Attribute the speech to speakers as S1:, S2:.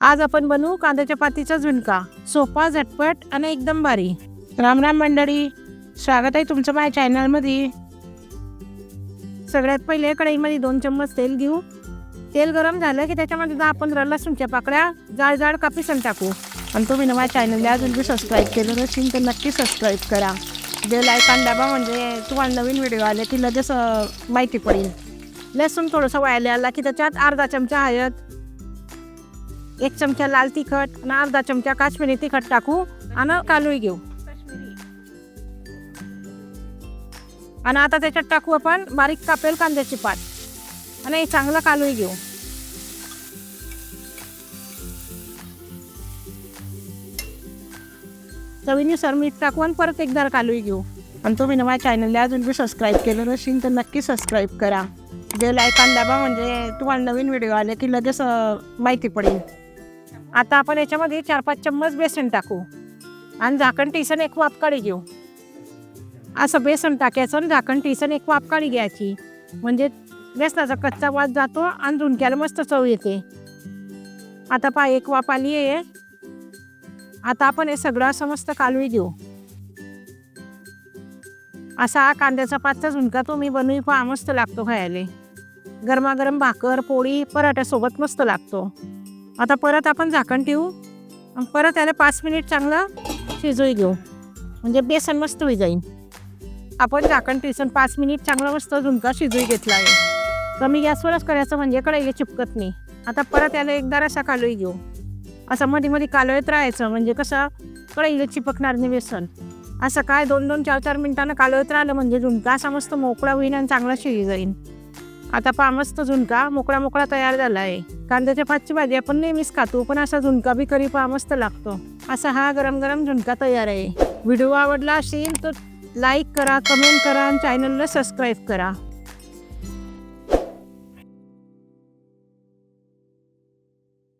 S1: आज आपण बनवू कांद्याच्या पातीचा झुणका. सोपा झटपट आणि एकदम भारी राम राम मंडळी. स्वागत आहे तुमचं माझ्या चॅनलमध्ये. सगळ्यात पहिले कढईमध्ये दोन चम्मच तेल घेऊ. तेल गरम झालं की त्याच्यामध्ये दहा पंधरा लसूणच्या पाकळ्या जाड जाड कापीसन टाकू आणि तुम्ही ना माझ्या चॅनलला अजून बी सबस्क्राईब केलं नसेल तर नक्की सबस्क्राईब करा. बेल आयकॉन दाबा म्हणजे तुम्हाला नवीन व्हिडिओ आले की लगेच माहिती पडेल. लसूण थोडंसं वायला आला की त्याच्यात अर्धा चमचा हळद एक चमचा लाल तिखट आणि अर्धा चमचा काश्मीरी तिखट टाकू आणि कालवी घेऊ. आणि आता त्याच्यात टाकू आपण बारीक कापेल कांद्याची पात. आणि हे चांगला कालवी घेऊ. चवीनुसार मीठ टाकू आणि परत एकदा कालवी घेऊ. आणि तुम्ही ना माझ्या चॅनलला अजून बी सबस्क्राईब केलं नसेल तर नक्की सबस्क्राईब करा. बेल आयकॉन दाबा म्हणजे तुम्हाला नवीन व्हिडिओ आले की लगेच माहिती पडेल. आता आपण याच्यामध्ये चार पाच चम्मच बेसन टाकू. आणि झाकण टिसन एक वापकाळी घेऊ. असं बेसन टाकायचं आणि झाकण टिसन एक वापकाळी घ्यायची. म्हणजे बेसनाचा कच्चा वास जातो आणि झुणक्याला मस्त चव येते. आता पा एक वाप आली आहे. आता आपण हे सगळं असं मस्त कालवी घेऊ. असा हा कांद्याचा पाचचा झुणका तुम्ही बनवी पहा मस्त लागतो खायला. गरमागरम भाकर पोळी पराठ्यासोबत मस्त लागतो. आता परत आपण झाकण ठेवू. परत याला पाच मिनिट चांगलं शिजवू घेऊ. म्हणजे बेसन मस्त होई जाईल आपण झाकण ठेवून पाच मिनिट चांगलं मस्त झुणका शिजवू घेतला आहे. कमी गॅसवरच करायचं म्हणजे कढईला चिपकत नाही. आता परत याला एकदा असा कालोई घेऊ. असं मध्ये मध्ये कालवत राहायचं म्हणजे कसं कढईला चिपकणार नाही बेसन. असं काय दोन दोन चार चार मिनिटानं कालवत राहिलं म्हणजे झुणका असा मस्त मोकळा होईन आणि चांगला शिजू जाईन. आता पा मस्त झुणका मोकळा मोकळा तयार झाला आहे. कांद्याच्या पाचची भाजी आपण नेहमीच खातो पण असा झुणका बी करी पहा मस्त लागतो. असा हा गरम गरम झुणका तयार आहे. व्हिडिओ आवडला असेल तर लाईक करा कमेंट करा आणि चॅनलला सबस्क्राईब करा.